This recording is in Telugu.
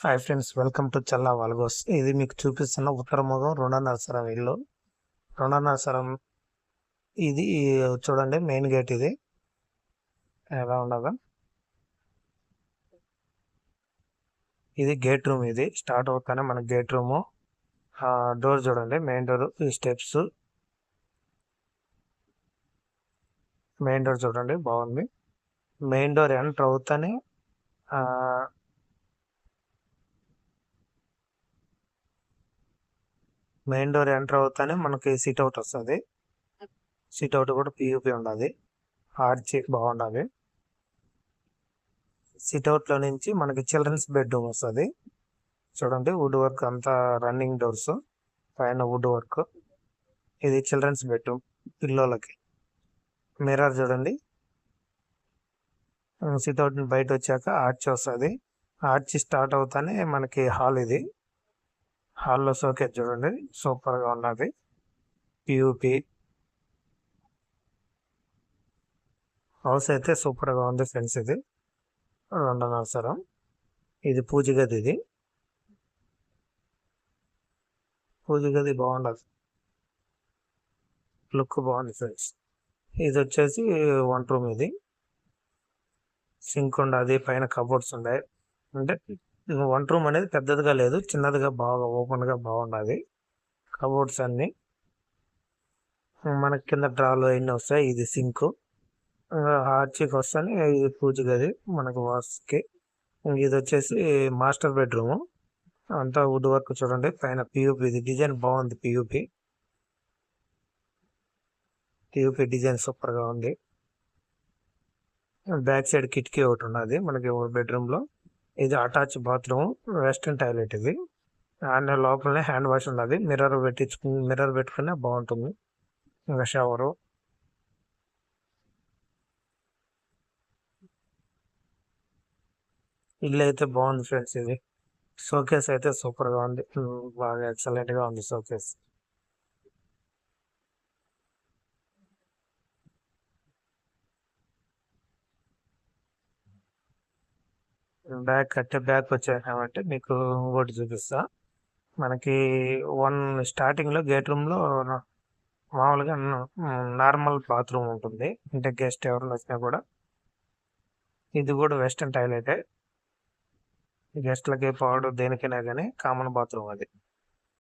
Hi friends welcome to Challa vlogs ఇది మీకు చూపిస్తున్న ఉత్తరముఖం రుణనరసరం ఇల్లు. రుణనరసరం ఇది చూడండి మెయిన్ గేట్ ఇది. ఎలా ఉండదు ఇది గేట్ రూమ్ ఇది. స్టార్ట్ అవుతానే మన గేట్ రూము డోర్ చూడండి మెయిన్ డోర్ ఈ స్టెప్స్ మెయిన్ డోర్ చూడండి బాగుంది. మెయిన్ డోర్ ఎంటర్ అవుతానే మెయిన్ డోర్ ఎంటర్ అవుతానే మనకి సిట్ అవుట్ వస్తుంది. సిట్ అవుట్ కూడా పియూపీ ఉండాలి. ఆర్చి బాగుండాలి. సిట్ అవుట్లో నుంచి మనకి చిల్డ్రన్స్ బెడ్రూమ్ వస్తుంది. చూడండి వుడ్ వర్క్ అంతా రన్నింగ్ డోర్స్ పైన వుడ్ వర్క్. ఇది చిల్డ్రన్స్ బెడ్రూమ్ పిల్లోలకి. మిర్రర్ చూడండి. సిట్ అవుట్ బయట వచ్చాక ఆర్చ్ వస్తుంది. ఆర్చ్ స్టార్ట్ అవుతానే మనకి హాల్ ఇది. హాల్లో సోకేజ్ చూడండి. సూపర్గా ఉన్నది పియూపి హౌస్ అయితే సూపర్గా ఉంది ఫ్రెండ్స్ ఇది. రెండో ఇది పూజ గది ఇది. పూజ గది బాగుండదు. లుక్ బాగుంది ఫ్రెండ్స్. ఇది వచ్చేసి వన్ రూమ్ ఇది. సింక్ ఉండదు. పైన కబోర్డ్స్ ఉన్నాయి అంటే వన్ రూమ్ అనేది పెద్దదిగా లేదు చిన్నదిగా బాగా ఓపెన్గా కబోర్డ్స్ అన్ని. మనకి కింద డ్రాలు అన్ని వస్తాయి ఇది సింక్ ఆర్చికి వస్తాను ఇది పూజ గది మనకు వాస్కి. ఇది వచ్చేసి మాస్టర్ బెడ్రూమ్ అంతా వుడ్ వర్క్ చూడండి పైన పియూపీ ఇది డిజైన్ బాగుంది పియూపీ పియూపి డిజైన్ సూపర్గా ఉంది. బ్యాక్ సైడ్ కిటికీ ఒకటి ఉన్నది మనకి బెడ్రూమ్లో. ఇది అటాచ్ బాత్రూమ్ వెస్టర్న్ టాయిలెట్ ఇది. అండ్ లోపలనే హ్యాండ్ వాష్ ఉన్నది. మిర్రర్ పెట్టించుకు మిర్రర్ పెట్టుకునే బాగుంటుంది. ఇంకా షవరు ఇల్లు అయితే బాగుంది ఫ్రెండ్స్ ఇది. షోకేస్ అయితే సూపర్గా ఉంది. బాగా ఎక్సలెంట్గా ఉంది షోకేస్ బ్యాక్ కట్టే బ్యాక్ వచ్చేసామంటే మీకు ఒకటి చూపిస్తా. మనకి వన్ స్టార్టింగ్లో గేట్ రూమ్లో మామూలుగా నార్మల్ బాత్రూమ్ ఉంటుంది. అంటే గెస్ట్ ఎవరు వచ్చినా కూడా. ఇది కూడా వెస్టర్న్ టాయిలెట్. గెస్ట్లకి పౌడర్ దేనికైనా కానీ కామన్ బాత్రూమ్ అది.